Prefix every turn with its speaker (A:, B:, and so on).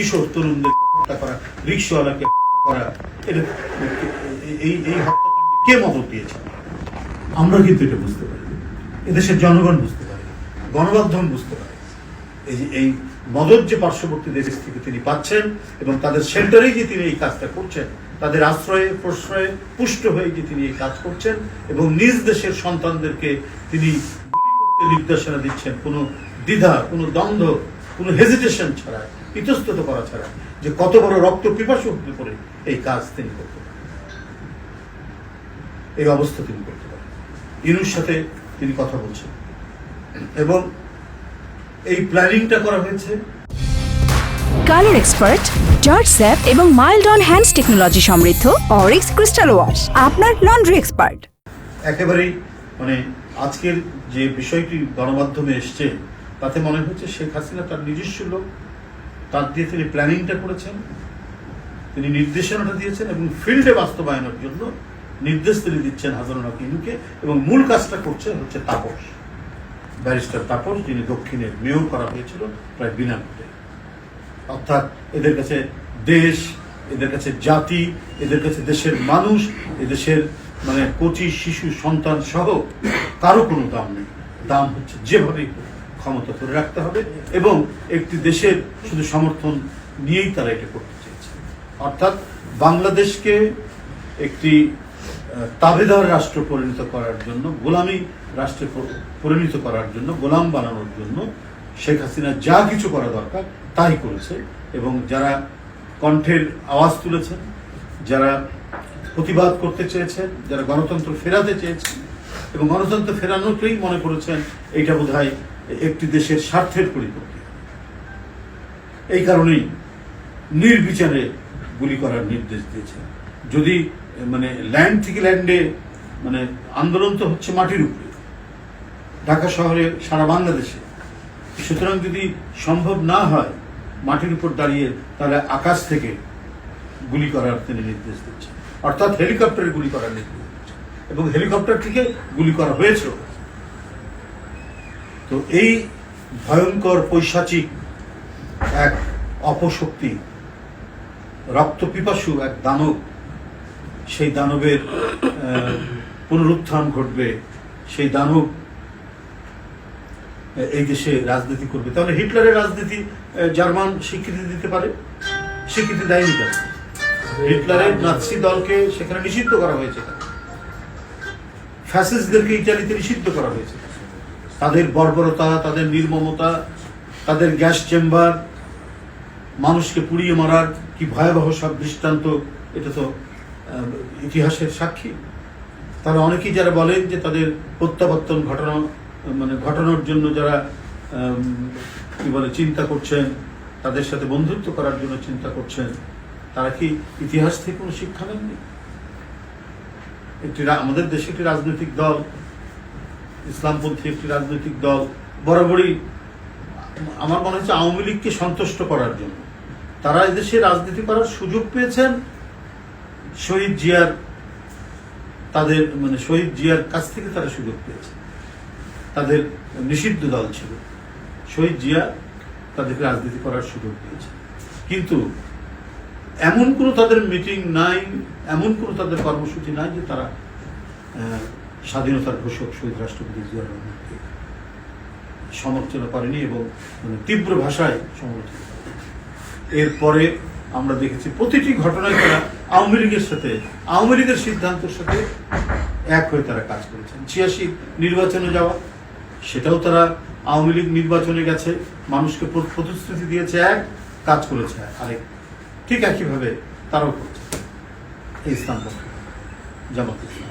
A: কিশোর তরুণদের হত্যা করা রিক্সাওয়ালাকে হত্যা করা এই এই হত্যাকাণ্ডে কে মদত দিয়েছে? আমরা কিন্তু এটা বুঝতে পারি এদেশের জনগণ বুঝতে পারে গণমাধ্যম বুঝতে পারে এই যে, এই মদত যে পার্শ্ববর্তী দেশ থেকে তিনি পাচ্ছেন এবং তাদের সেন্টারেই যে তিনি এই কাজটা করছেন, তাদের আশ্রয়ে, প্রশ্রয়ে, পুষ্ট হয়ে যে তিনি এই কাজ করছেন এবং নিজ দেশের সন্তানদেরকে তিনি নির্দেশনা দিচ্ছেন, কোনো দ্বিধা, কোনো দ্বন্দ্ব কোনো হেজিটেশন ছাড়া ইতস্তত করা ছাড়া যে কত বড় রক্ত পিপাসু হতে পারে এই কাজ তিনি করতে পারেন। এই অবস্থা তিনি করতে পারেন। ইনুর সাথে তিনি কথা বলছেন। এবং এই প্ল্যানিংটা করা হয়েছে।
B: কালার এক্সপার্ট জর্জ স্যাপ এবং মাইল্ড অন হ্যান্ডস টেকনোলজি সমৃদ্ধ অরিক্স ক্রিস্টাল ওয়াশ আপনার লন্ড্রি এক্সপার্ট।
A: একেবারেই মানে আজকের যে বিষয়টি গণমাধ্যমে এসছে তাতে মনে হচ্ছে শেখ হাসিনা তার নিজস্ব লোক। তার দিয়ে তিনি প্ল্যানিংটা করেছেন, তিনি নির্দেশনাটা দিয়েছেন এবং ফিল্ডে বাস্তবায়নের জন্য নির্দেশ তিনি দিচ্ছেন হাজারুল হক ইনুকে এবং মূল কাজটা করছেন হচ্ছে তাপস। ব্যারিস্টার তাপস, যিনি দক্ষিণের মেয়র করা হয়েছিল প্রায় বিনামূল্যে অর্থাৎ এদের কাছে দেশ, এদের কাছে জাতি, এদের কাছে দেশের মানুষ, এদেশের মানে কচি শিশু সন্তান সহ কারও কোনো দাম নেই। দাম হচ্ছে যেভাবেই ক্ষমতা ধরে রাখতে হবে এবং একটি দেশের শুধু সমর্থন নিয়েই তারা এটা করতে চেয়েছে। অর্থাৎ বাংলাদেশকে একটি তাবেদার রাষ্ট্র পরিণত করার জন্য, গোলামী রাষ্ট্রে পরিণত করার জন্য, গোলাম বানানোর জন্য শেখ হাসিনা যা কিছু করা দরকার তাই করেছে এবং যারা কণ্ঠের আওয়াজ তুলেছেন, যারা প্রতিবাদ করতে চেয়েছেন, যারা গণতন্ত্র ফেরাতে চেয়েছেন এবং গণতন্ত্র ফেরানোকেই মনে করেছেন, এইটা বোধ একটি দেশের স্বার্থের পরিপন্থী। এই কারণেই নির্বিচারে গুলি করার নির্দেশ দিয়েছেন। যদি মানে ল্যান্ড থেকে ল্যান্ডে মানে আন্দোলন তো হচ্ছে মাটির উপরে। ঢাকা শহরে সারা বাংলাদেশে। সুতরাং যদি সম্ভব না হয় মাটির উপর দাঁড়িয়ে, তাহলে আকাশ থেকে গুলি করার তিনি নির্দেশ দিচ্ছেন। অর্থাৎ হেলিকপ্টারে গুলি করার নির্দেশ দিচ্ছেন। এবং হেলিকপ্টার থেকে গুলি করা হয়েছিল তো এই ভয়ঙ্কর পৈশাচিক এক অপশক্তি, রক্ত পিপাসু এক দানব, সেই দানবের পুনরুত্থান ঘটবে, সেই দানব এই দেশে রাজনীতি করবে। তাহলে হিটলারের রাজনীতি জার্মান স্বীকৃতি দিতে পারে? স্বীকৃতি দেয়নি কেন? হিটলারের নাৎসি দলকে সেখানে নিষিদ্ধ করা হয়েছে ফ্যাসিস্টদেরকে ইটালিতে নিষিদ্ধ করা হয়েছে তাদের বর্বরতা, তাদের নির্মমতা, তাদের গ্যাস চেম্বার, মানুষকে পুড়িয়ে মারার কি ভয়াবহ সব দৃষ্টান্ত, এটা তো ইতিহাসের সাক্ষী। তারা অনেকেই যারা বলেন যে তাদের প্রত্যাবর্তন ঘটনা মানে ঘটানোর জন্য যারা কি বলে, চিন্তা করছেন, তাদের সাথে বন্ধুত্ব করার জন্য চিন্তা করছেন, তারা কি ইতিহাস থেকে কোনো শিক্ষা নেননি? একটি আমাদের দেশে একটি রাজনৈতিক দল ইসলামপন্থী একটি রাজনৈতিক দল, বরাবরই আমার মনে হচ্ছে আওয়ামী লীগকে সন্তুষ্ট করার জন্য। তারা এদেশে রাজনীতি করার সুযোগ পেয়েছেন। শহীদ জিয়ার তাদের মানে শহীদ জিয়ার কাছ থেকে তারা সুযোগ পেয়েছে। তাদের নিষিদ্ধ দল ছিল। শহীদ জিয়া তাদেরকে রাজনীতি করার সুযোগ পেয়েছে। কিন্তু এমন কোনো তাদের মিটিং নাই, এমন কোনো তাদের কর্মসূচি নাই যে তারা স্বাধীনতার ঘোষক শহীদ রাষ্ট্রপতি জিয়া রহমানকে সমর্থন করেনি এবং মানে তীব্র ভাষায় করেনি। এরপরে আমরা দেখেছি প্রতিটি ঘটনায় তারা আওয়ামী লীগের সাথে, আওয়ামী লীগের সিদ্ধান্তের সাথে এক হয়ে তারা কাজ করেছেন। ছিয়াশি নির্বাচনে যাওয়া, সেটাও তারা আওয়ামী লীগ নির্বাচনে গেছে, মানুষকে প্রতিশ্রুতি দিয়েছে এক, কাজ করেছে আরেক। ঠিক একইভাবে তারাও করছে। এই Islam Jamaat Islam.